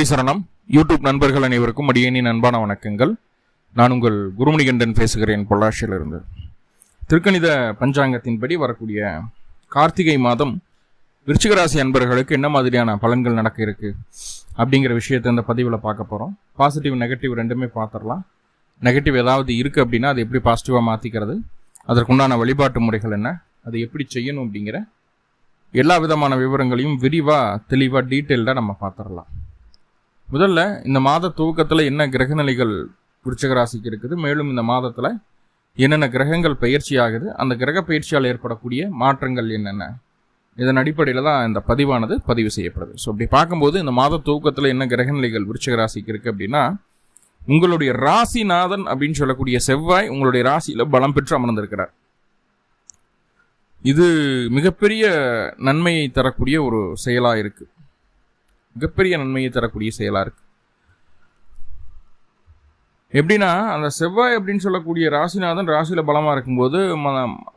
குருடி சரணம் யூடியூப் நண்பர்கள் அனைவருக்கும் அடியேனின் அன்பான வணக்கங்கள். நான் உங்கள் குருமணிகண்டன் பேசுகிறேன் பொள்ளாச்சியிலிருந்து. திருக்கணித பஞ்சாங்கத்தின்படி வரக்கூடிய கார்த்திகை மாதம் விருச்சிகராசி அன்பர்களுக்கு என்ன மாதிரியான பலன்கள் நடக்க இருக்கு அப்படிங்கிற விஷயத்தை இந்த பதிவில் பார்க்க போகிறோம் பாசிட்டிவ் நெகட்டிவ் ரெண்டுமே பார்த்துடலாம். நெகட்டிவ் ஏதாவது இருக்குது அப்படின்னா அதை எப்படி பாசிட்டிவாக மாற்றிக்கிறது அதற்குண்டான வழிபாட்டு முறைகள் என்ன? அதை எப்படி செய்யணும் அப்படிங்கிற எல்லா விதமான விவரங்களையும் விரிவாக தெளிவாக டீட்டெயில்டாக நம்ம பார்த்துடலாம். முதல்ல இந்த மாத துவக்கத்தில் என்ன கிரகநிலைகள் விருச்சக ராசிக்கு இருக்குது மேலும் இந்த மாதத்தில் என்னென்ன கிரகங்கள் பயிற்சி ஆகுது அந்த கிரக பயிற்சியால் ஏற்படக்கூடிய மாற்றங்கள் என்னென்ன? இதன் அடிப்படையில் தான் இந்த பதிவானது பதிவு செய்யப்படுது. ஸோ அப்படி பார்க்கும்போது இந்த மாத துவக்கத்தில் என்ன கிரகநிலைகள் விருச்சக ராசிக்கு இருக்குது அப்படின்னா உங்களுடைய ராசிநாதன் அப்படின்னு சொல்லக்கூடிய செவ்வாய் உங்களுடைய ராசியில் பலம் பெற்று அமர்ந்திருக்கிறார். இது மிகப்பெரிய நன்மையை தரக்கூடிய ஒரு செயலாக இருக்குது மிகப்பெரிய நன்மையை தரக்கூடிய செயலாக இருக்கு. எப்படின்னா அந்த செவ்வாய் அப்படின்னு சொல்லக்கூடிய ராசிநாதன் ராசியில் பலமாக இருக்கும்போது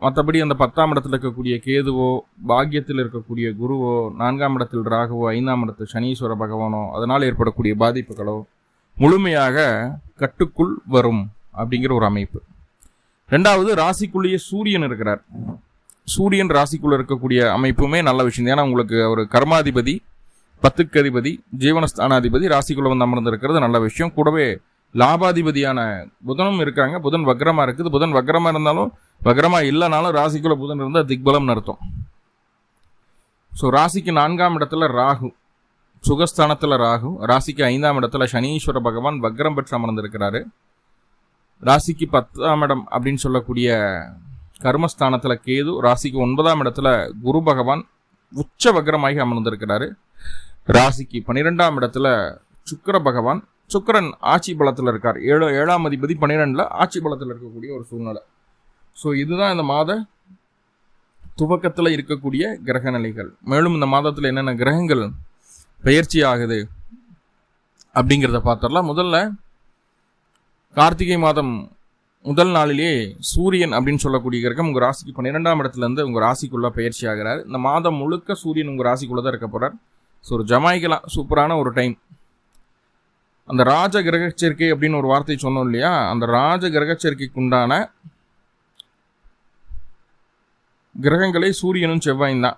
மற்றபடி அந்த பத்தாம் இடத்துல இருக்கக்கூடிய கேதுவோ பாக்கியத்தில் இருக்கக்கூடிய குருவோ நான்காம் இடத்தில் ராகுவோ ஐந்தாம் இடத்தில் சனீஸ்வர பகவானோ அதனால் ஏற்படக்கூடிய பாதிப்புகளோ முழுமையாக கட்டுக்குள் வரும் அப்படிங்கிற ஒரு அமைப்பு. ரெண்டாவது ராசிக்குள்ளேயே சூரியன் இருக்கிறார். சூரியன் ராசிக்குள்ளே இருக்கக்கூடிய அமைப்புமே நல்ல விஷயம். ஏன்னா உங்களுக்கு ஒரு கர்மாதிபதி பத்துக்கு அதிபதி ஜீவனஸ்தானாதிபதி ராசிக்குள்ள வந்து அமர்ந்திருக்கிறது நல்ல விஷயம். கூடவே லாபாதிபதியான புதனும் இருக்காங்க. புதன் வக்ரமாக இருக்குது. புதன் வக்ரமாக இருந்தாலும் வக்ரமாக இல்லைனாலும் ராசிக்குள்ள புதன் இருந்தால் திக்பலம்னு அர்த்தம் ஸோ ராசிக்கு நான்காம் இடத்துல ராகு. சுகஸ்தானத்தில் ராகு. ராசிக்கு ஐந்தாம் இடத்துல சனீஸ்வர பகவான் வக்ரம் பெற்று அமர்ந்திருக்கிறாரு. ராசிக்கு பத்தாம் இடம் அப்படின்னு சொல்லக்கூடிய கர்மஸ்தானத்தில் கேது ராசிக்கு ஒன்பதாம் இடத்துல குரு பகவான் உச்ச வக்ரமாகி அமர்ந்திருக்கிறாரு. ராசிக்கு பன்னிரெண்டாம் இடத்துல சுக்கர பகவான். சுக்கரன் ஆட்சி பலத்தில் இருக்கார். ஏழு ஏழாம் அதிபதி பன்னிரெண்டில் ஆட்சி பலத்தில் இருக்கக்கூடிய ஒரு சூழ்நிலை. ஸோ இதுதான் இந்த மாத துவக்கத்தில் இருக்கக்கூடிய கிரக நிலைகள். மேலும் இந்த மாதத்தில் என்னென்ன கிரகங்கள் பயிற்சி ஆகுது அப்படிங்கிறத பார்த்துடலாம். முதல்ல கார்த்திகை மாதம் முதல் நாளிலேயே சூரியன் அப்படின்னு சொல்லக்கூடிய கிரகம் உங்கள் ராசிக்கு பன்னிரெண்டாம் இடத்துலேருந்து உங்கள் ராசிக்குள்ளே பயிற்சி ஆகிறார். இந்த மாதம் முழுக்க சூரியன் உங்கள் ராசிக்குள்ளே தான் இருக்க போகிறார் ஸோ ஒரு ஜமாய்க்கலாம் சூப்பரான ஒரு டைம். அந்த ராஜ கிரக சேர்க்கை அப்படின்னு ஒரு வார்த்தை சொன்னோம் இல்லையா? அந்த ராஜ கிரக சேர்க்கைக்கு கிரகங்களே சூரியனும் செவ்வாயும் தான்.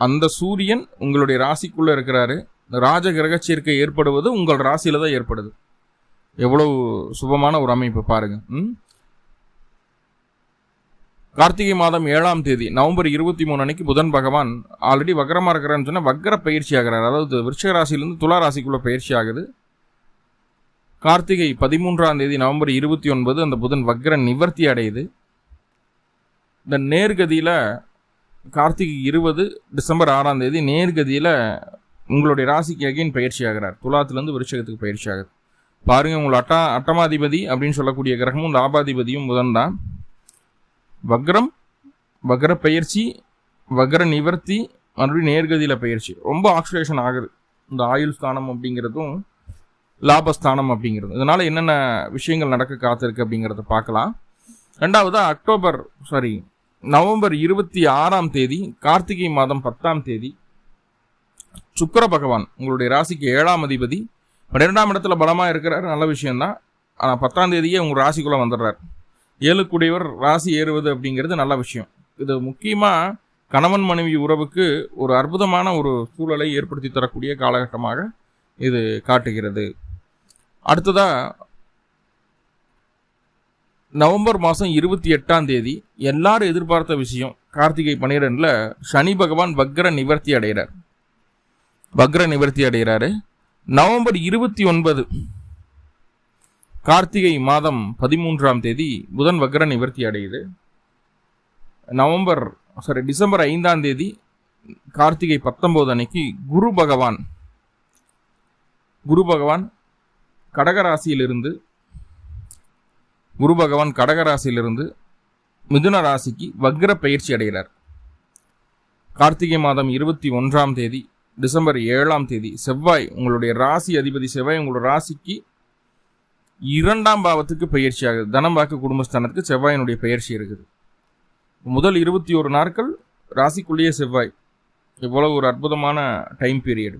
அந்த சூரியன் உங்களுடைய ராசிக்குள்ளே இருக்கிறாரு. இந்த ராஜ கிரக சேர்க்கை ஏற்படுவது உங்கள் ராசியில் தான் ஏற்படுது. எவ்வளவு சுபமான ஒரு அமைப்பு பாருங்கள் ம்? கார்த்திகை மாதம் ஏழாம் தேதி நவம்பர் இருபத்தி மூணு அன்னைக்கு புதன் பகவான் ஆல்ரெடி வக்கரமாக இருக்கிறான்னு சொன்னால் வக்கர பயிற்சி ஆகிறார். அதாவது விருஷக ராசியிலேருந்து துலா ராசிக்குள்ளே பயிற்சி ஆகுது. கார்த்திகை பதிமூன்றாம் தேதி நவம்பர் இருபத்தி ஒன்பது அந்த புதன் வக்ர நிவர்த்தி அடையுது. இந்த நேர்கதியில் கார்த்திகை இருபது டிசம்பர் ஆறாம் தேதி நேர்கதியில் உங்களுடைய ராசிக்கு அகைன் பயிற்சி ஆகிறார். துலாத்துலேருந்து விருஷகத்துக்கு பயிற்சி ஆகுது. பாருங்கள் உங்கள் அட்டா அட்டமாதிபதி அப்படின்னு சொல்லக்கூடிய கிரகமும் லாபாதிபதியும் புதன் தான். வக்ரம் வக்ர பயிற்சி வக்ர நிவர்த்தி மறுபடியும் நேர்கதியில் பயிற்சி ரொம்ப ஆக்சிலேஷன் ஆகுது. இந்த ஆயுள் ஸ்தானம் அப்படிங்கிறதும் லாபஸ்தானம் அப்படிங்கிறது இதனால் என்னென்ன விஷயங்கள் நடக்க காத்திருக்கு அப்படிங்கிறத பார்க்கலாம். ரெண்டாவதாக அக்டோபர் சாரி நவம்பர் இருபத்தி ஆறாம் தேதி கார்த்திகை மாதம் பத்தாம் தேதி சுக்கர பகவான் உங்களுடைய ராசிக்கு ஏழாம் அதிபதி. பன்னிரெண்டாம் இடத்துல பலமாக இருக்கிறார். நல்ல விஷயம்தான். ஆனால் பத்தாம் தேதியே உங்கள் ராசிக்குள்ளே வந்துடுறார். ஏழுக்குடையவர் ராசி ஏறுவது அப்படிங்கிறது நல்ல விஷயம். இது முக்கியமாக கணவன் மனைவி உறவுக்கு ஒரு அற்புதமான ஒரு சூழலை ஏற்படுத்தி தரக்கூடிய காலகட்டமாக இது காட்டுகிறது. அடுத்ததாக நவம்பர் மாதம் இருபத்தி எட்டாம் தேதி எல்லாரும் எதிர்பார்த்த விஷயம் கார்த்திகை பன்னிரெண்டில் சனி பகவான் வக்ர நிவர்த்தி அடைகிறார். வக்ர நிவர்த்தி அடைகிறாரு. நவம்பர் இருபத்தி ஒன்பது கார்த்திகை மாதம் பதிமூன்றாம் தேதி புதன் வக்ர நிவர்த்தி அடையுது. நவம்பர் சாரி டிசம்பர் ஐந்தாம் தேதி கார்த்திகை பத்தொம்போது அன்னைக்கு குரு பகவான் குரு பகவான் கடகராசியிலிருந்து குரு பகவான் கடகராசியிலிருந்து மிதுன ராசிக்கு வக்ர பயிற்சி அடைகிறார். கார்த்திகை மாதம் இருபத்தி ஒன்றாம் தேதி டிசம்பர் ஏழாம் தேதி செவ்வாய் உங்களுடைய ராசி அதிபதி செவ்வாய் உங்களோட ராசிக்கு இரண்டாம் பாவத்துக்கு பயிற்சி ஆகுது. தனம் வாக்கு குடும்பஸ்தானத்துக்கு செவ்வாயினுடைய பயிற்சி இருக்குது. முதல் இருபத்தி ஒரு நாட்கள் ராசிக்குள்ளேயே செவ்வாய். இவ்வளவு ஒரு அற்புதமான டைம் பீரியடு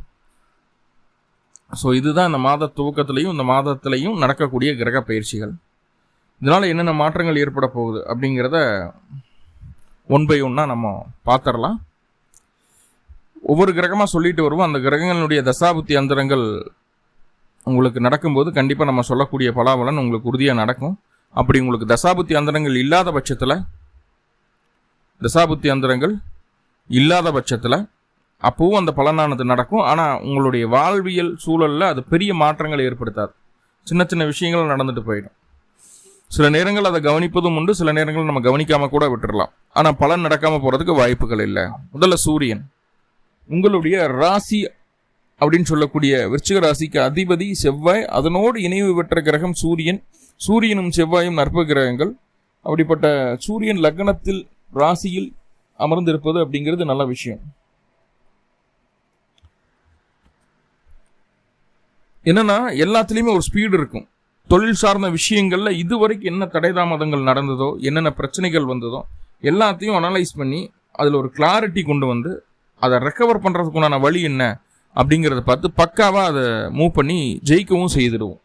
ஸோ இதுதான் இந்த மாத துவக்கத்திலையும் இந்த மாதத்திலையும் நடக்கக்கூடிய கிரக பயிற்சிகள். இதனால் என்னென்ன மாற்றங்கள் ஏற்பட போகுது அப்படிங்கிறத ஒன் பை ஒன்னாக நம்ம பார்த்துடலாம். ஒவ்வொரு கிரகமாக சொல்லிட்டு வருவோம். அந்த கிரகங்களுடைய தசாபுத்தி அந்தரங்கள் உங்களுக்கு நடக்கும்போது கண்டிப்பாக நம்ம சொல்லக்கூடிய பலாபலன் உங்களுக்கு உறுதியாக நடக்கும். அப்படி உங்களுக்கு தசாபுத்தி அந்தரங்கள் இல்லாத பட்சத்தில் தசாபுத்தி அந்தரங்கள் இல்லாத பட்சத்தில் அப்போவும் அந்த பலனானது நடக்கும். ஆனால் உங்களுடைய வாழ்வியல் சூழலில் அது பெரிய மாற்றங்களை ஏற்படுத்தாது. சின்ன சின்ன விஷயங்கள் நடந்துட்டு போயிடும். சில நேரங்கள் அதை கவனிப்பதும் உண்டு சில நேரங்கள் நம்ம கவனிக்காமல் கூட விட்டுடலாம் ஆனால் பலன் நடக்காமல் போகிறதுக்கு வாய்ப்புகள் இல்லை. முதல்ல சூரியன். உங்களுடைய ராசி அப்படின்னு சொல்லக்கூடிய விருச்சிக ராசிக்கு அதிபதி செவ்வாய். அதனோடு இணைவு பெற்ற கிரகம் சூரியன். சூரியனும் செவ்வாயும் நற்ப கிரகங்கள். அப்படிப்பட்ட சூரியன் லக்னத்தில் ராசியில் அமர்ந்திருப்பது அப்படிங்கிறது நல்ல விஷயம். என்னன்னா எல்லாத்துலேயுமே ஒரு ஸ்பீடு இருக்கும். தொழில் சார்ந்த விஷயங்களில் இதுவரைக்கும் என்ன தடை தாமதங்கள் நடந்ததோ என்னென்ன பிரச்சனைகள் வந்ததோ எல்லாத்தையும் அனலைஸ் பண்ணி அதில் ஒரு கிளாரிட்டி கொண்டு வந்து அதை ரெக்கவர் பண்ணுறதுக்குண்டான வழி என்ன? அப்படிங்கிறத பார்த்து பக்காவாக அதை மூவ் பண்ணி ஜெயிக்கவும் செய்திடுவோம்.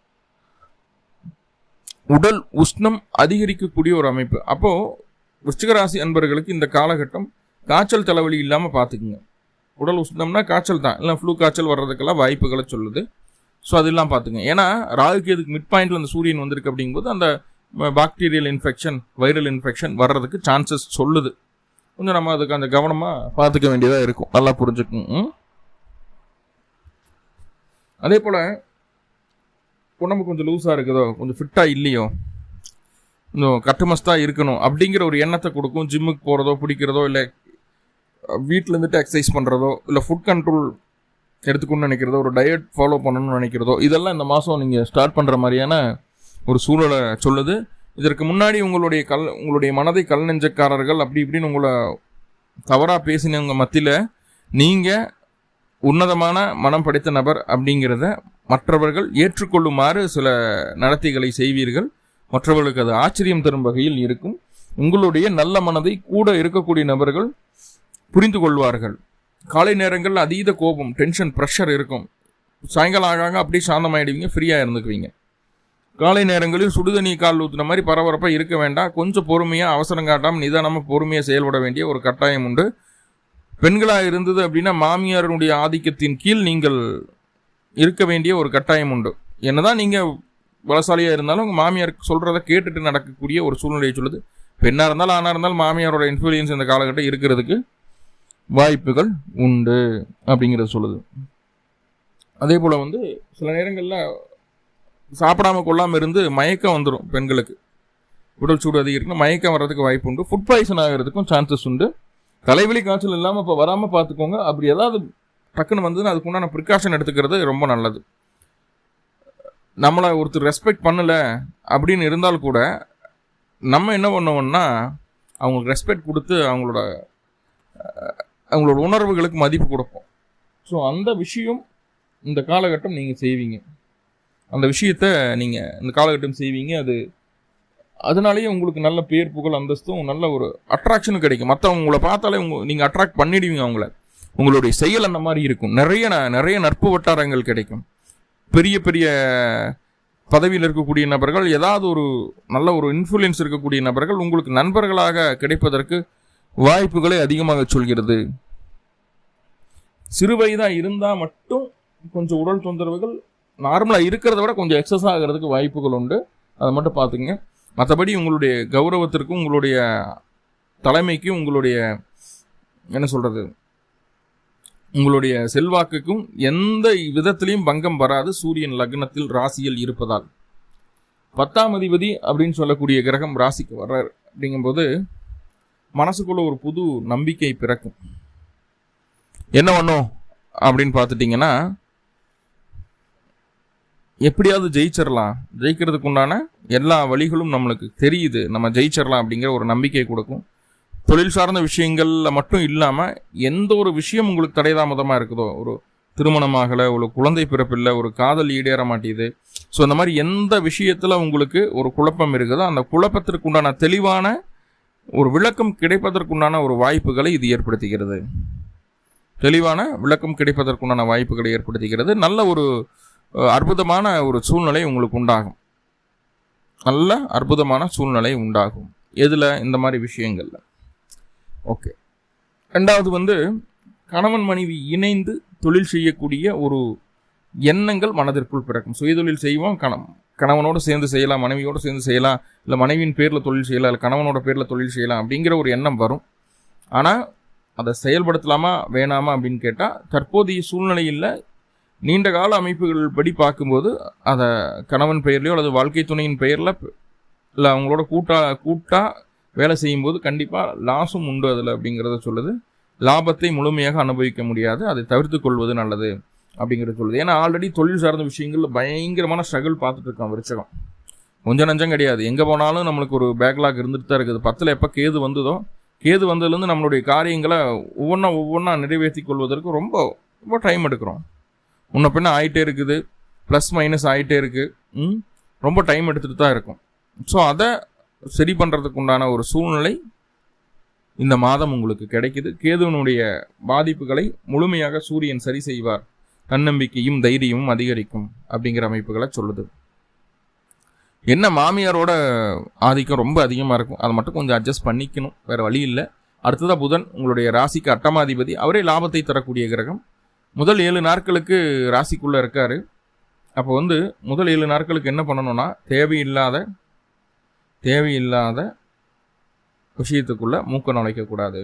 உடல் உஷ்ணம் அதிகரிக்கக்கூடிய ஒரு அமைப்பு. அப்போது விருச்சிகராசி அன்பர்களுக்கு இந்த காலகட்டம் காய்ச்சல் தலைவலி இல்லாமல் பார்த்துக்குங்க. உடல் உஷ்ணம்னா காய்ச்சல் தான். இல்லை ஃப்ளூ காய்ச்சல் வர்றதுக்கெல்லாம் வாய்ப்புகளை சொல்லுது. ஸோ அதெல்லாம் பார்த்துங்க ஏன்னா ராகுக்கு எதுக்கு மிட் பாயிண்டில் அந்த சூரியன் வந்திருக்கு அப்படிங்கும்போது அந்த பாக்டீரியல் இன்ஃபெக்ஷன் வைரல் இன்ஃபெக்ஷன் வர்றதுக்கு சான்சஸ் சொல்லுது. கொஞ்சம் நம்ம அதுக்கு அந்த கவனமாக பார்த்துக்க வேண்டியதாக இருக்கும். நல்லா புரிஞ்சுக்கும் அதே போல் உடம்பு கொஞ்சம் லூஸாக இருக்குதோ கொஞ்சம் ஃபிட்டாக இல்லையோ இன்னும் கட்டுமஸ்தாக இருக்கணும் அப்படிங்கிற ஒரு எண்ணத்தை கொடுக்கும். ஜிம்முக்கு போகிறதோ பிடிக்கிறதோ இல்லை வீட்டில் இருந்துட்டு எக்ஸசைஸ் பண்ணுறதோ இல்லை ஃபுட் கண்ட்ரோல் எடுத்துக்கணும்னு நினைக்கிறதோ ஒரு டயட் ஃபாலோ பண்ணணும்னு நினைக்கிறதோ இதெல்லாம் இந்த மாதம் நீங்கள் ஸ்டார்ட் பண்ணுற மாதிரியான ஒரு சூழலை சொல்லுது. இதற்கு முன்னாடி உங்களுடைய கல் உங்களுடைய மனதை கல் நெஞ்சக்காரர்கள் அப்படி இப்படின்னு உங்களை தவறாக பேசினவங்க மத்தியில் நீங்கள் உன்னதமான மனம் படைத்த நபர் அப்படிங்கிறத மற்றவர்கள் ஏற்றுக்கொள்ளுமாறு சில நடத்தைகளை செய்வீர்கள். மற்றவர்களுக்கு அது ஆச்சரியம் தரும் வகையில் இருக்கும். உங்களுடைய நல்ல மனதை கூட இருக்கக்கூடிய நபர்கள் புரிந்து கொள்வார்கள். காலை நேரங்களில் அதீத கோபம் டென்ஷன் ப்ரெஷர் இருக்கும். சாயங்காலம் ஆகாங்க அப்படியே சாந்தமாயிடுவீங்க ஃப்ரீயாக இருந்துக்குவீங்க. காலை நேரங்களில் சுடுதண்ணி கால் ஊற்றுன மாதிரி பரபரப்பாக இருக்க வேண்டாம். கொஞ்சம் பொறுமையாக அவசரம் காட்டாமல் நிதானமாக பொறுமையாக செயல்பட வேண்டிய ஒரு கட்டாயம் உண்டு. பெண்களாக இருந்தது அப்படின்னா மாமியாரனுடைய ஆதிக்கத்தின் கீழ் நீங்கள் இருக்க வேண்டிய ஒரு கட்டாயம் உண்டு. என்னதான் நீங்கள் பலசாலியாக இருந்தாலும் உங்கள் மாமியார் சொல்கிறத கேட்டுட்டு நடக்கக்கூடிய ஒரு சூழ்நிலையை சொல்லுது. பெண்ணாக இருந்தாலும் ஆணாக இருந்தாலும் மாமியாரோட இன்ஃப்ளூயன்ஸ் இந்த காலகட்டம் இருக்கிறதுக்கு வாய்ப்புகள் உண்டு அப்படிங்கிறத சொல்லுது. அதே போல் வந்து சில நேரங்களில் சாப்பிடாம கொள்ளாமல் இருந்து மயக்கம் வந்துடும் பெண்களுக்கு. உடல் சூடு அதிகரிக்கணும் மயக்கம் வர்றதுக்கு வாய்ப்பு உண்டு. ஃபுட் பாய்சன் ஆகிறதுக்கும் சான்சஸ் உண்டு. தலைவலி காய்ச்சல் இல்லாமல் இப்போ வராமல் பார்த்துக்கோங்க அப்படி ஏதாவது டக்குன்னு வந்ததுன்னா அதுக்கு உண்டான ப்ரிகாஷன் எடுத்துக்கிறது ரொம்ப நல்லது. நம்மளை ஒருத்தர் ரெஸ்பெக்ட் பண்ணலை அப்படின்னு இருந்தால் கூட நம்ம என்ன பண்ணுவோம்னா அவங்களுக்கு ரெஸ்பெக்ட் கொடுத்து அவங்களோட அவங்களோட உணர்வுகளுக்கு மதிப்பு கொடுப்போம். ஸோ அந்த விஷயம் இந்த காலகட்டம் நீங்கள் செய்வீங்க. அந்த விஷயத்த நீங்கள் இந்த காலகட்டம் செய்வீங்க அது அதனாலேயே உங்களுக்கு நல்ல பேர் புகழ் அந்தஸ்தும் நல்ல ஒரு அட்ராக்ஷனும் கிடைக்கும். மற்றவங்க உங்களை பார்த்தாலே உங்க நீங்கள் அட்ராக்ட் பண்ணிடுவீங்க அவங்கள. உங்களுடைய செயல் அந்த மாதிரி இருக்கும். நிறைய நிறைய நட்பு வட்டாரங்கள் கிடைக்கும். பெரிய பெரிய பதவியில் இருக்கக்கூடிய நபர்கள் ஏதாவது ஒரு நல்ல ஒரு இன்ஃப்ளூயன்ஸ் இருக்கக்கூடிய நபர்கள் உங்களுக்கு நண்பர்களாக கிடைப்பதற்கு வாய்ப்புகளை அதிகமாக சொல்கிறது. சிறு வயதாக இருந்தால் மட்டும் கொஞ்சம் உடல் தொந்தரவுகள் நார்மலாக இருக்கிறத விட கொஞ்சம் எக்ஸஸ் ஆகிறதுக்கு வாய்ப்புகள் உண்டு. அதை மட்டும் பார்த்துங்க மற்றபடி உங்களுடைய கௌரவத்திற்கும் உங்களுடைய தலைமைக்கும் உங்களுடைய என்ன சொல்கிறது உங்களுடைய செல்வாக்குக்கும் எந்த விதத்திலையும் பங்கம் வராது. சூரியன் லக்னத்தில் ராசியில் இருப்பதால். பத்தாம் அதிபதி அப்படின்னு சொல்லக்கூடிய கிரகம் ராசிக்கு வர்றார். அப்படிங்கும்போது மனசுக்குள்ள ஒரு புது நம்பிக்கை பிறக்கும். என்ன பண்ணும் அப்படின்னு பார்த்துட்டிங்கன்னா எப்படியாவது ஜெயிச்சிடலாம் ஜெயிக்கிறதுக்கு உண்டான எல்லா வழிகளும் நம்மளுக்கு தெரியுது. நம்ம ஜெயிச்சிடலாம் அப்படிங்கிற ஒரு நம்பிக்கை கொடுக்கும். தொழில் சார்ந்த விஷயங்களில் மட்டும் இல்லாமல் எந்த ஒரு விஷயம் உங்களுக்கு தடைதாமதமாக இருக்குதோ ஒரு திருமணமாகலை ஒரு குழந்தை பிறப்பில்லை ஒரு காதல் ஈடேற மாட்டேது ஸோ இந்த மாதிரி எந்த விஷயத்தில் உங்களுக்கு ஒரு குழப்பம் இருக்குதோ அந்த குழப்பத்திற்கு உண்டான தெளிவான ஒரு விளக்கம் கிடைப்பதற்குண்டான ஒரு வாய்ப்புகளை இது ஏற்படுத்துகிறது. தெளிவான விளக்கம் கிடைப்பதற்குண்டான வாய்ப்புகளை ஏற்படுத்துகிறது. நல்ல ஒரு அற்புதமான ஒரு சூழ்நிலை உங்களுக்கு உண்டாகும். நல்ல அற்புதமான சூழ்நிலை உண்டாகும். எதில்? இந்த மாதிரி விஷயங்களில். ஓகே ரெண்டாவது வந்து கணவன் மனைவி இணைந்து தொழில் செய்யக்கூடிய ஒரு எண்ணங்கள் மனதிற்குள் பிறக்கும். சுயதொழில் செய்வோம் கண கணவனோடு சேர்ந்து செய்யலாம் மனைவியோடு சேர்ந்து செய்யலாம் இல்லை மனைவியின் பேரில் தொழில் செய்யலாம் இல்லை கணவனோட பேரில் தொழில் செய்யலாம் அப்படிங்கிற ஒரு எண்ணம் வரும். ஆனால் அதை செயல்படுத்தலாமா வேணாமா அப்படின்னு கேட்டால் தற்போதைய சூழ்நிலையில் நீண்ட கால அமைப்புகள் படி பார்க்கும்போது அதை கணவன் பெயர்லையோ அல்லது வாழ்க்கை துணையின் பெயரில் இல்லை அவங்களோட கூட்டா கூட்டாக வேலை செய்யும்போது கண்டிப்பாக லாஸும் உண்டு அதில் அப்படிங்கிறத சொல்லுது. லாபத்தை முழுமையாக அனுபவிக்க முடியாது அதை தவிர்த்து கொள்வது நல்லது அப்படிங்கிறது சொல்லுது. ஏன்னா ஆல்ரெடி தொழில் சார்ந்த விஷயங்கள்ல பயங்கரமான ஸ்ட்ரகிள் பார்த்துட்டு இருக்கான் விருச்சகம். கொஞ்சம் நஞ்சம் கிடையாது. எங்கே போனாலும் நம்மளுக்கு ஒரு பேக்லாக் இருந்துட்டு தான் இருக்குது. பத்தில் எப்போ கேது வந்ததோ கேது வந்ததுலேருந்து நம்மளுடைய காரியங்களை ஒவ்வொன்றா ஒவ்வொன்றா நிறைவேற்றி கொள்வதற்கு ரொம்ப ரொம்ப டைம் எடுக்கிறோம். முன்ன பின்ன ஆகிட்டே இருக்குது. ப்ளஸ் மைனஸ் ஆகிட்டே இருக்குது ம்? ரொம்ப டைம் எடுத்துகிட்டு தான் இருக்கும். ஸோ அதை சரி பண்ணுறதுக்கு உண்டான ஒரு சூழ்நிலை இந்த மாதம் உங்களுக்கு கிடைக்குது. கேதுவனுடைய பாதிப்புகளை முழுமையாக சூரியன் சரி செய்வார். தன்னம்பிக்கையும் தைரியமும் அதிகரிக்கும் அப்படிங்கிற அமைப்புகளை சொல்லுது. என்ன மாமியாரோட ஆதிக்கம் ரொம்ப அதிகமாக இருக்கும். அதை மட்டும் கொஞ்சம் அட்ஜஸ்ட் பண்ணிக்கணும். வேறு வழி இல்லை. அடுத்ததாக புதன் உங்களுடைய ராசிக்கு அட்டமாதிபதி. அவரே லாபத்தை தரக்கூடிய கிரகம். முதல் ஏழு நாட்களுக்கு ராசிக்குள்ளே இருக்காரு. அப்போ வந்து முதல் ஏழு நாட்களுக்கு என்ன பண்ணணும்னா தேவையில்லாத தேவையில்லாத விஷயத்துக்குள்ளே மூக்க நுழைக்கக்கூடாது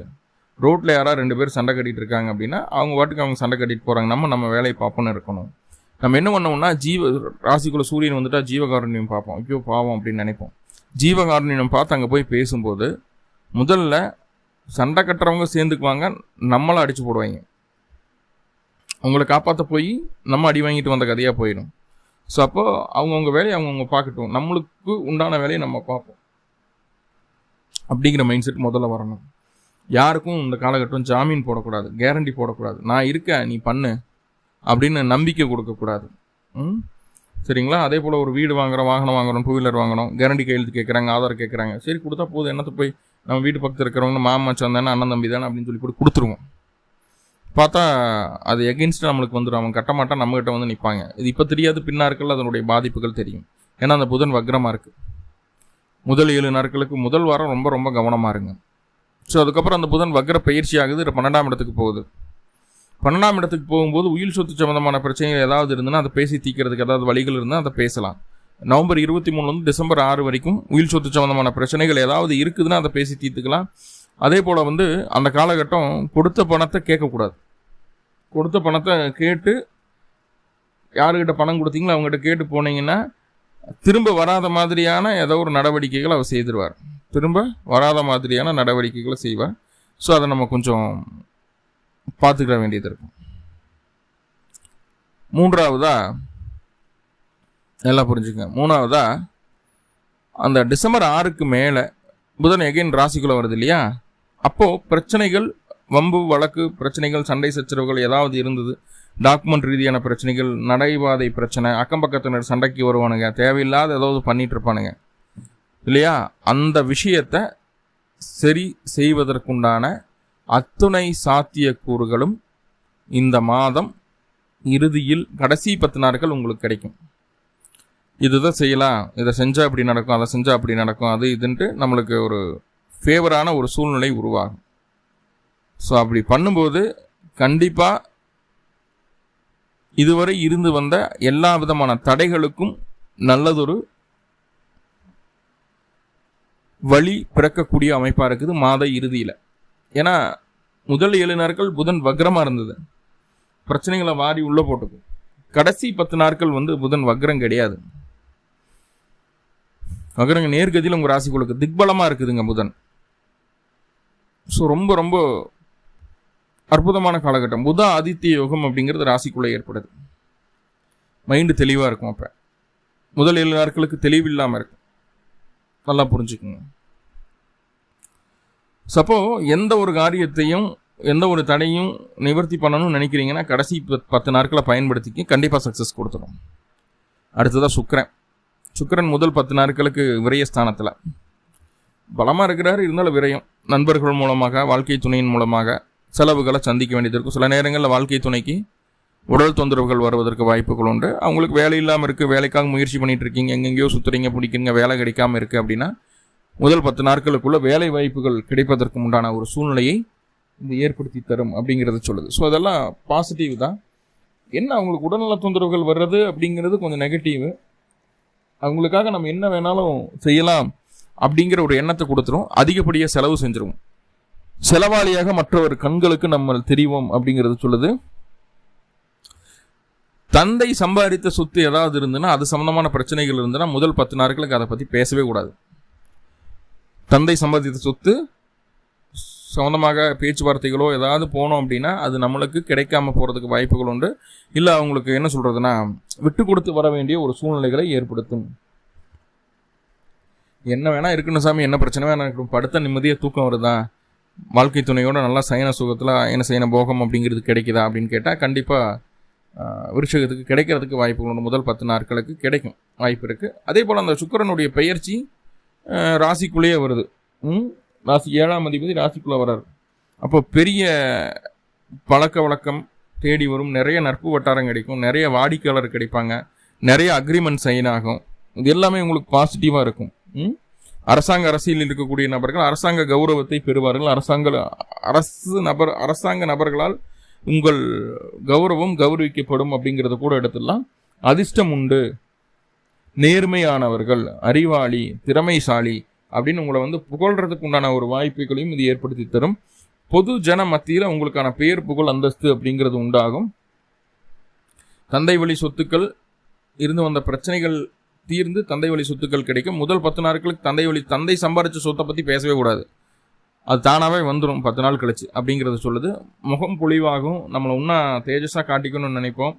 ரோட்டில் யாராவது ரெண்டு பேர் சண்டை கட்டிகிட்டு இருக்காங்க அப்படின்னா அவங்க வாட்டுக்கு அவங்க சண்டை கட்டிட்டு போகிறாங்க நம்ம நம்ம வேலையை பார்ப்போன்னு இருக்கணும். நம்ம என்ன பண்ணோம்னா ஜீவ ராசிக்குள்ள சூரியன் வந்துட்டால் ஜீவகாருண்யம் பார்ப்போம். ஐயோ பாவம் அப்படின்னு நினைப்போம். ஜீவகாருண்யம் பார்த்து அங்கே போய் பேசும்போது முதல்ல சண்டை கட்டுறவங்க சேர்ந்துக்குவாங்க நம்மளை அடித்து போடுவாங்க. அவங்கள காப்பாற்ற போய் நம்ம அடி வாங்கிட்டு வந்த கதையாக போயிடும். ஸோ அப்போ அவங்கவுங்க வேலையை அவங்கவுங்க பார்க்கட்டும். நம்மளுக்கு உண்டான வேலையை நம்ம பார்ப்போம். அப்படிங்கிற மைண்ட் செட் முதல்ல வரணும். யாருக்கும் இந்த காலகட்டம் ஜாமீன் போடக்கூடாது கேரண்டி போடக்கூடாது. நான் இருக்கேன் நீ பண்ணு அப்படின்னு நம்பிக்கை கொடுக்கக்கூடாது. ம்? சரிங்களா? அதே போல் ஒரு வீடு வாங்குறோம் வாகனம் வாங்குறோம் டூ வீலர் வாங்கணும் கேரண்டி கையெழுத்து கேட்குறாங்க ஆதார் கேட்குறாங்க சரி கொடுத்தா போதும். என்னத்தை போய் நம்ம வீட்டு பக்கத்தில் இருக்கிறவங்க மாமா தானே அண்ணன் தம்பி தானே அப்படின்னு சொல்லி கூட கொடுத்துருவோம். பார்த்தா அது எகென்ஸ்ட் நம்மளுக்கு வந்துடும் அவன் கட்ட மாட்டான் நம்மகிட்ட வந்து நிற்பாங்க இது இப்போ தெரியாது பின்னாட்கள் அதனுடைய பாதிப்புகள் தெரியும். ஏன்னா அந்த புதன் வக்ரமாக இருக்குது முதல் ஏழு நாட்களுக்கு முதல் வாரம் ரொம்ப ரொம்ப கவனமாக இருங்க. ஸோ அதுக்கப்புறம் அந்த புதன் வக்ர பயிற்சி ஆகுது பன்னெண்டாம் இடத்துக்கு போகுது. பன்னெண்டாம் இடத்துக்கு போகும்போது உயிர் சொத்து சம்மந்தமான பிரச்சனைகள் ஏதாவது இருந்ததுன்னா அதை பேசி தீக்கிறதுக்கு ஏதாவது வழிகள் இருந்தால் அதை பேசலாம். நவம்பர் இருபத்தி மூணுலேருந்து டிசம்பர் ஆறு வரைக்கும் உயிர் சொத்து சம்மந்தமான பிரச்சனைகள் ஏதாவது இருக்குதுன்னா அதை பேசி தீர்த்துக்கலாம். அதே போல் வந்து அந்த காலகட்டம் கொடுத்த பணத்தை கேட்கக்கூடாது. கொடுத்த பணத்தை கேட்டு யாருக்கிட்ட பணம் கொடுத்தீங்களோ அவங்ககிட்ட கேட்டு போனீங்கன்னா திரும்ப வராத மாதிரியான ஏதோ ஒரு நடவடிக்கைகளை அவர் செய்திருவார். திரும்ப வராத மாதிரியான நடவடிக்கைகளை செய்வார். ஸோ அதை நம்ம கொஞ்சம் பார்த்துக்கிட வேண்டியது இருக்கும். மூன்றாவதா நல்லா புரிஞ்சுங்க மூணாவதா அந்த டிசம்பர் ஆறுக்கு மேலே புதன் எகைன் ராசிக்குள்ளே வருது இல்லையா? அப்போது பிரச்சனைகள் வம்பு வழக்கு பிரச்சனைகள் சண்டை சச்சரவுகள் ஏதாவது இருந்தது. டாக்குமெண்ட் ரீதியான பிரச்சனைகள் நடைபாதை பிரச்சனை அக்கம் பக்கத்தினர் சண்டைக்கு வருவானுங்க தேவையில்லாத ஏதாவது பண்ணிட்டு இருப்பானுங்க இல்லையா? அந்த விஷயத்த சரி செய்வதற்குண்டான அத்துணை சாத்தியக்கூறுகளும் இந்த மாதம் இறுதியில் கடைசி பத்து நாட்கள் உங்களுக்கு கிடைக்கும். இதுதான் செய்யலாம். இதை செஞ்சால் அப்படி நடக்கும் அதை செஞ்சால் அப்படி நடக்கும் அது இதுன்ட்டு நம்மளுக்கு ஒரு ஃபேவரான ஒரு சூழ்நிலை உருவாகும். ஸோ அப்படி பண்ணும்போது கண்டிப்பாக இதுவரை இருந்து வந்த எல்லா விதமான தடைகளுக்கும் நல்லதொரு வழி பிறக்கக்கூடிய அமைப்பாக இருக்குது மாத இறுதியில். ஏன்னா முதல் ஏழு நாட்கள் புதன் வக்ரமாக இருந்தது. பிரச்சனைகளை வாரி உள்ளே போட்டுக்கும் கடைசி பத்து நாட்கள் வந்து புதன் வக்ரம் கிடையாது. வக்ரங்க நேர்கதியில் உங்கள் ராசிக்குழுக்கு திக்பலமாக இருக்குதுங்க புதன். ஸோ ரொம்ப ரொம்ப அற்புதமான காலகட்டம். புத ஆதித்ய யோகம் அப்படிங்கிறது ராசிக்குள்ளே ஏற்படுது. மைண்டு தெளிவாக இருக்கும் அப்போ. முதல் ஏழு நாட்களுக்கு தெளிவில்லாமல் இருக்கும். நல்லா புரிஞ்சுக்குங்க. சப்போ எந்த ஒரு காரியத்தையும் எந்த ஒரு தடையும் நிவர்த்தி பண்ணணும்னு நினைக்கிறீங்கன்னா கடைசி பத்- பத்து நாட்களை பயன்படுத்திக்க கண்டிப்பாக சக்ஸஸ் கொடுத்துரும். அடுத்ததாக சுக்கரன். சுக்கரன் முதல் பத்து நாட்களுக்கு விரயஸ்தானத்தில். பலமாக இருக்கிறாரு இருந்தாலும் விரயம். நண்பர்கள் மூலமாக வாழ்க்கை துணையின் மூலமாக செலவுகளை சந்திக்க வேண்டியது இருக்கும். சில நேரங்களில் வாழ்க்கை துணைக்கு உடல் தொந்தரவுகள் வருவதற்கு வாய்ப்புகள் உண்டு. அவங்களுக்கு வேலை இல்லாமல் இருக்குது வேலைக்காக முயற்சி பண்ணிட்டு இருக்கீங்க எங்கெங்கேயோ சுற்றுறீங்க பிடிக்கிறீங்க வேலை கிடைக்காம இருக்குது அப்படின்னா முதல் பத்து நாட்களுக்குள்ளே வேலை வாய்ப்புகள் கிடைப்பதற்கு உண்டான ஒரு சூழ்நிலையை இது ஏற்படுத்தி தரும் அப்படிங்கிறத சொல்லுது. ஸோ அதெல்லாம் பாசிட்டிவ் தான். என்ன அவங்களுக்கு உடல்நல தொந்தரவுகள் வர்றது அப்படிங்கிறது கொஞ்சம் நெகட்டிவ் அவங்களுக்காக நம்ம என்ன வேணாலும் செய்யலாம். அப்படிங்கிற ஒரு எண்ணத்தை கொடுத்துரும். அதிகப்படியாக செலவு செஞ்சிருவோம் செலவாளியாக மற்றவர் கண்களுக்கு நம்ம தெரிவோம் அப்படிங்கிறது சொல்லுது. தந்தை சம்பாதித்த சொத்து ஏதாவது இருந்ததுன்னா அது சம்மந்தமான பிரச்சனைகள் இருந்ததுன்னா முதல் பத்து நாட்களுக்கு அதை பற்றி பேசவே கூடாது. தந்தை சம்பாதித்த சொத்து சம்மந்தமாக பேச்சுவார்த்தைகளோ ஏதாவது போனோம் அப்படின்னா அது நம்மளுக்கு கிடைக்காம போகிறதுக்கு வாய்ப்புகள் உண்டு. இல்லை அவங்களுக்கு என்ன சொல்கிறதுனா விட்டு கொடுத்து வர வேண்டிய ஒரு சூழ்நிலைகளை ஏற்படுத்தும். என்ன வேணால் இருக்கணும் சாமி என்ன பிரச்சனை வேணா இருக்கணும். படுத்த நிம்மதியாக தூக்கம் வருதா? வாழ்க்கை துணையோட நல்லா சயன சுகத்தில் என்ன சயன போகம் அப்படிங்கிறது கிடைக்குதா அப்படின்னு கேட்டால் கண்டிப்பாக விருஷகத்துக்கு கிடைக்கிறதுக்கு வாய்ப்புகள் உண்டு. முதல் பத்து நாட்களுக்கு கிடைக்கும். வாய்ப்பு இருக்குது அதே போல் அந்த சுக்கரனுடைய பெயர்ச்சி ராசிக்குள்ளேயே வருது. ராசி ஏழாம் அதிபதி ராசிக்குள்ளே வர்றார். அப்போ பெரிய பழக்க வழக்கம் தேடி வரும். நிறைய நட்பு வட்டாரம் கிடைக்கும். நிறைய வாடிக்கையாளர் கிடைப்பாங்க. நிறைய அக்ரிமெண்ட் சைன் ஆகும். இது எல்லாமே உங்களுக்கு பாசிட்டிவாக இருக்கும். அரசாங்க அரசியலில் இருக்கக்கூடிய நபர்கள் அரசாங்க கௌரவத்தை பெறுவார்கள். அரசாங்க அரசு நபர் அரசாங்க நபர்களால் உங்கள் கௌரவம் கௌரவிக்கப்படும் அப்படிங்கிறத கூட எடுத்துடலாம். அதிர்ஷ்டம் உண்டு. நேர்மையானவர்கள் அறிவாளி திறமைசாலி அப்படின்னு உங்களை வந்து புகழ்றதுக்கு உண்டான ஒரு வாய்ப்புகளையும் இது ஏற்படுத்தி தரும். பொது ஜன மத்தியில் உங்களுக்கான பெயர் புகழ் அந்தஸ்து அப்படிங்கிறது உண்டாகும். தந்தை வழி சொத்துக்கள் இருந்து வந்த பிரச்சனைகள் தீர்ந்து தந்தை வழி சொத்துக்கள் கிடைக்கும். முதல் பத்து நாட்களுக்கு தந்தை வழி தந்தை சம்பாரிச்ச சொத்தை பற்றி பேசவே கூடாது. அது தானாகவே வந்துடும் பத்து நாள் கழிச்சு அப்படிங்கிறத சொல்லுது. முகம் பொழிவாகும் நம்மளை இன்னும் தேஜஸாக காட்டிக்கணும்னு நினைப்போம்.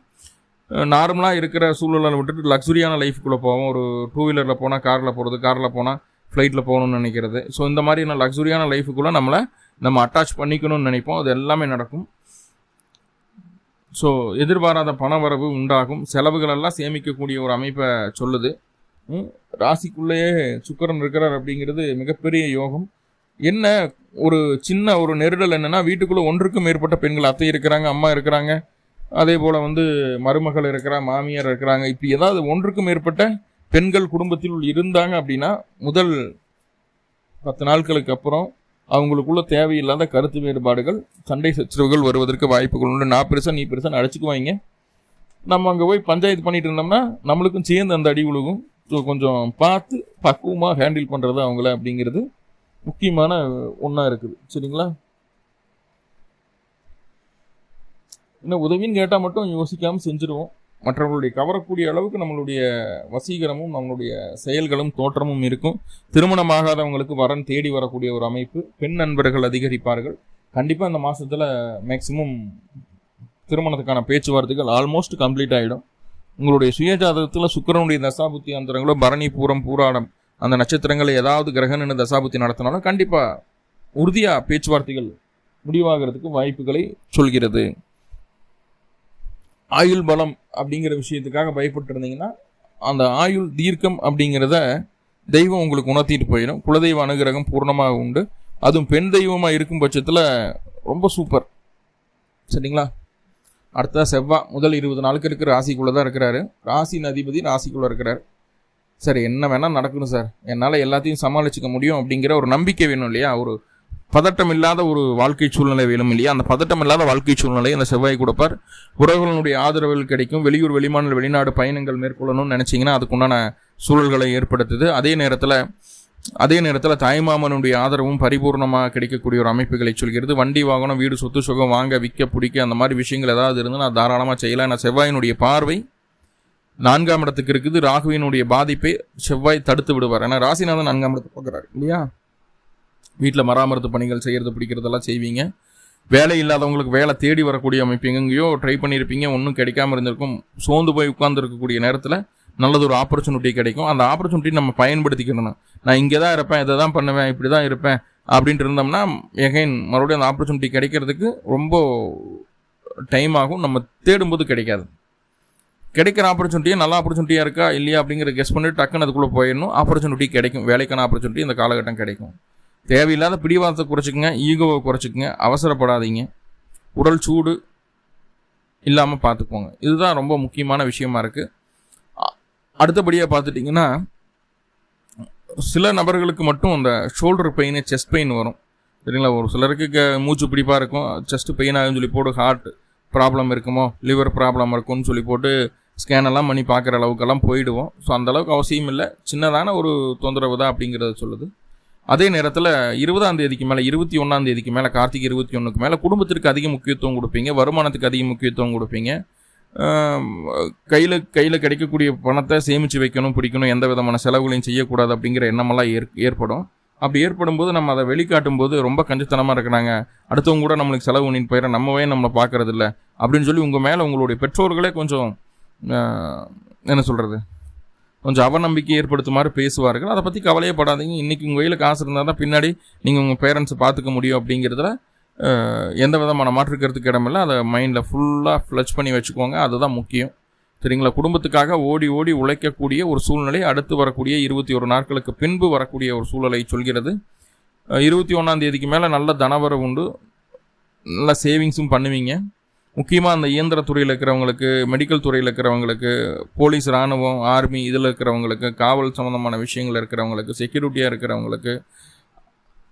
நார்மலாக இருக்கிற சூழலை விட்டுட்டு லக்ஸுரியான லைஃப்குள்ளே போவோம். ஒரு டூ வீலரில் போனால் காரில் போகிறது காரில் போனால் ஃப்ளைட்டில் போகணும்னு நினைக்கிறது. ஸோ இந்த மாதிரியான லக்ஸுரியான லைஃபுக்குள்ளே நம்மளை நம்ம அட்டாச் பண்ணிக்கணும்னு நினைப்போம். அது எல்லாமே நடக்கும். ஸோ எதிர்பாராத பண வரவு உண்டாகும். செலவுகளெல்லாம் சேமிக்கக்கூடிய ஒரு அமைப்பை சொல்லுது. ராசிக்குள்ளேயே சுக்கரன் இருக்கிறார் அப்படிங்கிறது மிகப்பெரிய யோகம். என்ன ஒரு சின்ன ஒரு நெருடல் என்னென்னா வீட்டுக்குள்ளே ஒன்றுக்கும் மேற்பட்ட பெண்கள் அத்தை இருக்கிறாங்க அம்மா இருக்கிறாங்க. அதே போல் வந்து மருமகள் இருக்கிறா மாமியார் இருக்கிறாங்க. இப்படி ஏதாவது ஒன்றுக்கும் மேற்பட்ட பெண்கள் குடும்பத்தில் இருந்தாங்க அப்படின்னா முதல் பத்து நாட்களுக்கு அப்புறம் அவங்களுக்குள்ள தேவையில்லாத கருத்து வேறுபாடுகள் சண்டை சச்சரவுகள் வருவதற்கு வாய்ப்புகள் உண்டு. நான் பெருசாக நீ பெருசாக அழைச்சிக்குவாங்க நம்ம அங்கே போய் பஞ்சாயத்து பண்ணிட்டு இருந்தோம்னா நம்மளுக்கும் சேர்ந்து அந்த அடி உழுகும். ஸோ கொஞ்சம் பார்த்து பக்குவமாக ஹேண்டில் பண்ணுறது அவங்கள அப்படிங்கிறது முக்கியமான ஒன்றா இருக்குது. சரிங்களா? இன்னும் உதவின்னு கேட்டால் மட்டும் யோசிக்காமல் செஞ்சுருவோம். மற்றவர்களுடைய கவரக்கூடிய அளவுக்கு நம்மளுடைய வசீகரமும் நம்மளுடைய செயல்களும் தோற்றமும் இருக்கும். திருமணமாகாதவங்களுக்கு வரன் தேடி வரக்கூடிய ஒரு அமைப்பு. பெண் நண்பர்கள் அதிகரிப்பார்கள். கண்டிப்பாக இந்த மாதத்தில் மேக்சிமம் திருமணத்துக்கான பேச்சுவார்த்தைகள் ஆல்மோஸ்ட் கம்ப்ளீட் ஆகிடும் உங்களுடைய சுயஜாதகத்தில் சுக்கரனுடைய தசாபுத்தி அந்தரங்களோ பரணி பூரம் பூராடம் அந்த நட்சத்திரங்களை ஏதாவது கிரகணன்னு தசாபுத்தி நடத்தினாலும் கண்டிப்பாக உறுதியாக பேச்சுவார்த்தைகள் முடிவாகிறதுக்கு வாய்ப்புகளை சொல்கிறது. ஆயுள் பலம் அப்படிங்கிற விஷயத்துக்காக பயப்பட்டு இருந்தீங்கன்னா அந்த ஆயுள் தீர்க்கம் அப்படிங்கிறத தெய்வம் உங்களுக்கு உணர்த்திட்டு போயிடும். குலதெய்வ அனுகிரகம் பூர்ணமாக உண்டு. அதுவும் பெண் தெய்வமாக இருக்கும் பட்சத்தில் ரொம்ப சூப்பர். சரிங்களா? அடுத்த செவ்வாய் முதல் இருபது நாளுக்கு இருக்கிற ராசிக்குள்ளே தான் இருக்கிறாரு. ராசி அதிபதி ராசிக்குள்ளே இருக்கிறார். சார் என்ன வேணால் நடக்கணும் சார். என்னால் எல்லாத்தையும் சமாளிச்சுக்க முடியும் அப்படிங்கிற ஒரு நம்பிக்கை வேணும் இல்லையா? ஒரு பதட்டம் இல்லாத ஒரு வாழ்க்கை சூழ்நிலை வேணும் இல்லையா? அந்த பதட்டம் இல்லாத வாழ்க்கை சூழ்நிலை அந்த செவ்வாய் கொடுப்பார். உறவுகளுடைய ஆதரவுகள் கிடைக்கும். வெளியூர் வெளிமாநில வெளிநாடு பயணங்கள் மேற்கொள்ளணும்னு நினச்சிங்கன்னா அதுக்குண்டான சூழல்களை ஏற்படுத்துது. அதே நேரத்தில் அதே நேரத்தில் தாய்மாமனுடைய ஆதரவும் பரிபூர்ணமாக கிடைக்கக்கூடிய ஒரு அமைப்புகளை சொல்கிறது. வண்டி வாகனம் வீடு சொத்து சுகம் வாங்க விற்க பிடிக்க அந்த மாதிரி விஷயங்கள் ஏதாவது இருந்து நான் தாராளமாக செய்யலாம். நான் செவ்வாயினுடைய பார்வை நான்காம் இடத்துக்கு இருக்குது. ராகுவினுடைய பாதிப்பை செவ்வாய் தடுத்து விடுவார். ஏன்னா ராசிநாதன் நான்காம் இடத்துக்கு பார்க்குறாரு இல்லையா? வீட்டில் மராமரத்து பணிகள் செய்கிறது பிடிக்கிறதெல்லாம் செய்வீங்க. வேலை இல்லாதவங்களுக்கு வேலை தேடி வரக்கூடிய அமைப்பு எங்கெங்கேயோ ட்ரை பண்ணியிருப்பீங்க. ஒன்றும் கிடைக்காம இருந்திருக்கும். சோர்ந்து போய் உட்காந்துருக்கக்கூடிய நேரத்தில் நல்லது ஒரு ஆப்பர்ச்சுனிட்டி கிடைக்கும். அந்த ஆப்பர்ச்சுனிட்டி நம்ம பயன்படுத்திக்கணும் நான் இங்கே தான் இருப்பேன் இதை தான் பண்ணுவேன் இப்படி தான் இருப்பேன் அப்படின்ட்டு இருந்தோம்னா எகைன் மறுபடியும் அந்த ஆப்பர்ச்சுனிட்டி கிடைக்கிறதுக்கு ரொம்ப டைம் ஆகும். நம்ம தேடும்போது கிடைக்காது. கிடைக்கிற ஆப்பர்ச்சுனிட்டியே நல்ல ஆப்பர்ச்சுனிட்டியாக இருக்கா இல்லையா அப்படிங்கிற கெஸ் பண்ணிட்டு டக்குன்னு அதுக்குள்ளே போயிடணும். ஆப்பர்ச்சுனிட்டி கிடைக்கும். வேலைக்கான ஆப்பர்ச்சுனிட்டி இந்த காலகட்டம் கிடைக்கும். தேவையில்லாத பிடிவாதத்தை குறைச்சிக்கங்க ஈகோவை குறைச்சிக்கங்க அவசரப்படாதீங்க. உடல் சூடு இல்லாமல் பார்த்துக்கோங்க. இதுதான் ரொம்ப முக்கியமான விஷயமா இருக்குது அடுத்தபடியாக பார்த்துட்டிங்கன்னா சில நபர்களுக்கு மட்டும் அந்த ஷோல்டர் பெயின் செஸ்ட் பெயின் வரும். சரிங்களா? ஒரு சிலருக்கு க- மூச்சு பிடிப்பாக இருக்கும். செஸ்ட் பெயின் ஆகுன்னு சொல்லி போட்டு ஹார்ட் ப்ராப்ளம் இருக்குமோ லிவர் ப்ராப்ளம் இருக்கும்னு சொல்லி போட்டு ஸ்கேன் எல்லாம் பண்ணி பார்க்குற அளவுக்கெல்லாம் போயிடுவோம். ஸோ அந்தளவுக்கு அவசியம் இல்லை. சின்னதான ஒரு தொந்தரவு தான் அப்படிங்கிறத சொல்லுது. அதே நேரத்தில் இருபதாம் தேதிக்கு மேலே இருபத்தி ஒன்றாம் தேதிக்கு மேலே கார்த்திகை இருபத்தி ஒன்றுக்கு மேலே குடும்பத்திற்கு அதிக முக்கியத்துவம் கொடுப்பீங்க வருமானத்துக்கு அதிக முக்கியத்துவம் கொடுப்பீங்க. கையில் கையில் கிடைக்கக்கூடிய பணத்தை சேமித்து வைக்கணும் பிடிக்கணும் எந்த விதமான செலவுகளையும் செய்யக்கூடாது அப்படிங்கிற எண்ணமெல்லாம் ஏற் ஏற்படும். அப்படி ஏற்படும் போது நம்ம அதை வெளிக்காட்டும் போது ரொம்ப கஞ்சத்தனமாக இருக்கிறாங்க. அடுத்தவங்க கூட நம்மளுக்கு செலவு பண்ணிட்டு போயிட நம்மவே நம்மளை பார்க்கறதில்ல? அப்படின்னு சொல்லி உங்கள் மேலே உங்களுடைய பெற்றோர்களே கொஞ்சம் என்ன சொல்கிறது கொஞ்சம் அவநம்பிக்கை ஏற்படுத்துமாறு பேசுவார்கள். அதை பற்றி கவலையே படாதீங்க. இன்றைக்கி உங்கள் கையில் காசு இருந்தால் தான் பின்னாடி நீங்கள் உங்கள் பேரண்ட்ஸை பார்த்துக்க முடியும் அப்படிங்கிறதுல எந்த விதமான மாற்றுக்கிறதுக்கு இடமில்ல அதை மைண்டில் ஃபுல்லாக ஃப்ளச் பண்ணி வச்சுக்கோங்க. அதுதான் முக்கியம். சரிங்களா? குடும்பத்துக்காக ஓடி ஓடி உழைக்கக்கூடிய ஒரு சூழ்நிலை அடுத்து வரக்கூடிய இருபத்தி ஒரு நாட்களுக்கு பின்பு வரக்கூடிய ஒரு சூழலை சொல்கிறது. இருபத்தி ஒன்றாம் தேதிக்கு மேலே நல்ல தனவரவு உண்டு. நல்ல சேவிங்ஸும் பண்ணுவீங்க. முக்கியமாக அந்த இயந்திரத்துறையில் இருக்கிறவங்களுக்கு மெடிக்கல் துறையில் இருக்கிறவங்களுக்கு போலீஸ் இராணுவம் ஆர்மி இதில் இருக்கிறவங்களுக்கு காவல் சம்மந்தமான விஷயங்கள் இருக்கிறவங்களுக்கு செக்யூரிட்டியாக இருக்கிறவங்களுக்கு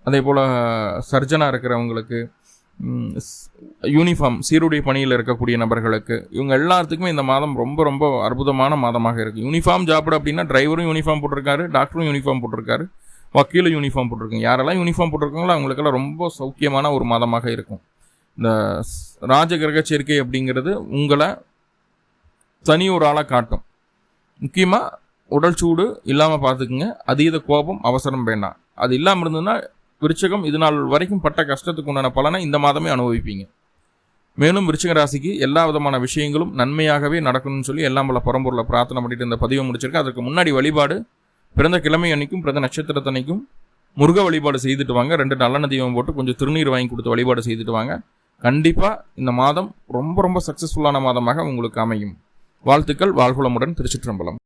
அதே போல் சர்ஜனாக இருக்கிறவங்களுக்கு யூனிஃபார்ம் சீருடை பணியில் இருக்கக்கூடிய நபர்களுக்கு இவங்க எல்லாத்துக்குமே இந்த மாதம் ரொம்ப ரொம்ப அற்புதமான மாதமாக இருக்குது யூனிஃபார்ம் ஜாப் அப்படின்னா டிரைவரும் யூனிஃபார்ம் போட்டிருக்காரு டாக்டரும் யூனிஃபார்ம் போட்டிருக்காரு வக்கீலும் யூனிஃபார்ம் போட்டிருக்காங்க. யாரெல்லாம் யூனிஃபார்ம் போட்டிருக்காங்களோ அவங்களுக்கெல்லாம் ரொம்ப சௌக்கியமான ஒரு மாதமாக இருக்கும். இந்த ராஜகிரக சேர்க்கை அப்படிங்கிறது உங்களை தனி ஒரு ஆளாக காட்டும். முக்கியமாக உடல் சூடு இல்லாமல் பார்த்துக்குங்க. அதீத கோபம் அவசரம் வேண்டாம். அது இல்லாமல் இருந்ததுன்னா விருச்சகம் இது நாள் வரைக்கும் பட்ட கஷ்டத்துக்கு உண்டான பலனை இந்த மாதமே அனுபவிப்பீங்க. மேலும் விருச்சிக ராசிக்கு எல்லா விதமான விஷயங்களும் நன்மையாகவே நடக்கணும்னு சொல்லி எல்லாம் பல பரம்பூரில் பிரார்த்தனை பண்ணிட்டு இந்த பதிவை முடிச்சிருக்கேன். அதுக்கு முன்னாடி வழிபாடு பிறந்த கிழமை அன்னைக்கும் பிறந்த நட்சத்திரத்தன்னைக்கும் முருக வழிபாடு செய்துட்டு வாங்க. ரெண்டு நல்லெண்ண தீபம் போட்டு கொஞ்சம் திருநீர் வாங்கி கொடுத்து வழிபாடு செய்துட்டு வாங்க. கண்டிப்பாக இந்த மாதம் ரொம்ப ரொம்ப சக்ஸஸ்ஃபுல்லான மாதமாக உங்களுக்கு அமையும். வாழ்த்துக்கள் வாழ்குளமுடன் திருச்சிற்றம்பலம்.